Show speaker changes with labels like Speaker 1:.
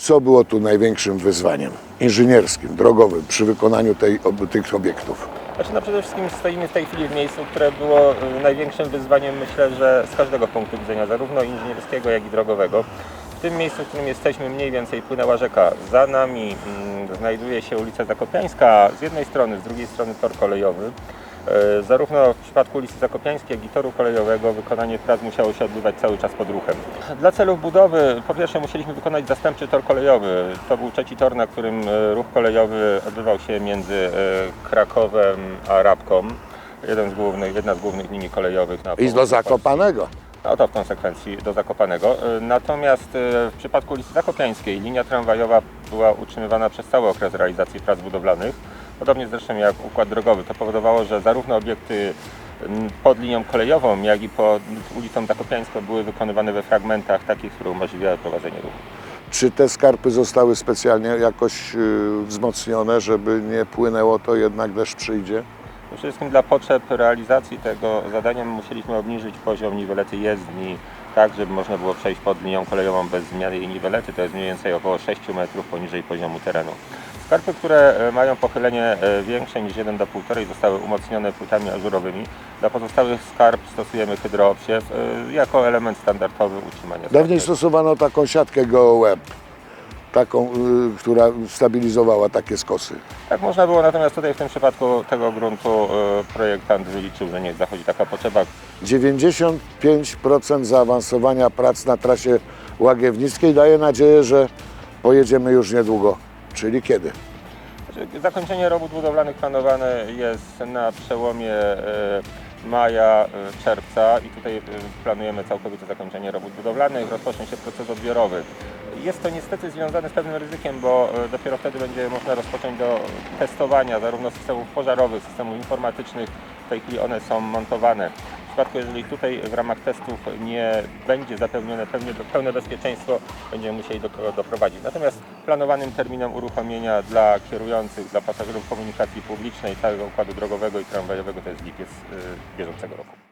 Speaker 1: Co było tu największym wyzwaniem inżynierskim, drogowym przy wykonaniu tej, tych obiektów?
Speaker 2: Znaczy, no przede wszystkim stoimy w tej chwili w miejscu, które było y, największym wyzwaniem, myślę, że z każdego punktu widzenia, zarówno inżynierskiego, jak i drogowego. W tym miejscu, w którym jesteśmy, mniej więcej płynęła rzeka. Za nami mm, znajduje się ulica Zakopiańska z jednej strony, z drugiej strony tor kolejowy. E, Zarówno w przypadku ulicy Zakopiańskiej, jak i toru kolejowego wykonanie prac musiało się odbywać cały czas pod ruchem. Dla celów budowy po pierwsze musieliśmy wykonać zastępczy tor kolejowy. To był trzeci tor, na którym e, ruch kolejowy odbywał się między e, Krakowem a Rabką. Jeden z głównych, jedna z głównych linii kolejowych. Na
Speaker 1: I do Zakopanego.
Speaker 2: no to w konsekwencji do Zakopanego. Natomiast w przypadku ulicy Zakopiańskiej linia tramwajowa była utrzymywana przez cały okres realizacji prac budowlanych. Podobnie zresztą jak układ drogowy. To powodowało, że zarówno obiekty pod linią kolejową, jak i pod ulicą Zakopiańską były wykonywane we fragmentach takich, które umożliwiały prowadzenie ruchu.
Speaker 1: Czy te skarpy zostały specjalnie jakoś y, wzmocnione, żeby nie płynęło to jednak deszcz przyjdzie?
Speaker 2: Przede wszystkim dla potrzeb realizacji tego zadania musieliśmy obniżyć poziom niwelety jezdni, tak żeby można było przejść pod linią kolejową bez zmiany jej niwelety, to jest mniej więcej około 6 metrów poniżej poziomu terenu. Skarpy, które e, mają pochylenie e, większe niż 1 do 1,5 zostały umocnione płytami ażurowymi. Dla pozostałych skarp stosujemy hydroobsiew e, jako element standardowy utrzymania
Speaker 1: Dawniej
Speaker 2: skarpy.
Speaker 1: stosowano taką siatkę GeoWeb, taką, y, która stabilizowała takie skosy.
Speaker 2: Tak można było, natomiast tutaj w tym przypadku tego gruntu e, projektant wyliczył, że nie zachodzi taka potrzeba,
Speaker 1: 95% zaawansowania prac na trasie Łagiewnickiej daje nadzieję, że pojedziemy już niedługo. Czyli kiedy?
Speaker 2: Zakończenie robót budowlanych planowane jest na przełomie e, maja, e, czerwca i tutaj e, planujemy całkowite zakończenie robót budowlanych. Rozpocznie się proces odbiorowy. Jest to niestety związane z pewnym ryzykiem, bo dopiero wtedy będzie można rozpocząć do testowania zarówno systemów pożarowych, systemów informatycznych. W tej chwili one są montowane. W przypadku, jeżeli tutaj w ramach testów nie będzie zapewnione pełne, pełne bezpieczeństwo, będziemy musieli do tego doprowadzić. Natomiast planowanym terminem uruchomienia dla kierujących, dla pasażerów komunikacji publicznej, całego układu drogowego i tramwajowego to jest lipiec y, bieżącego roku.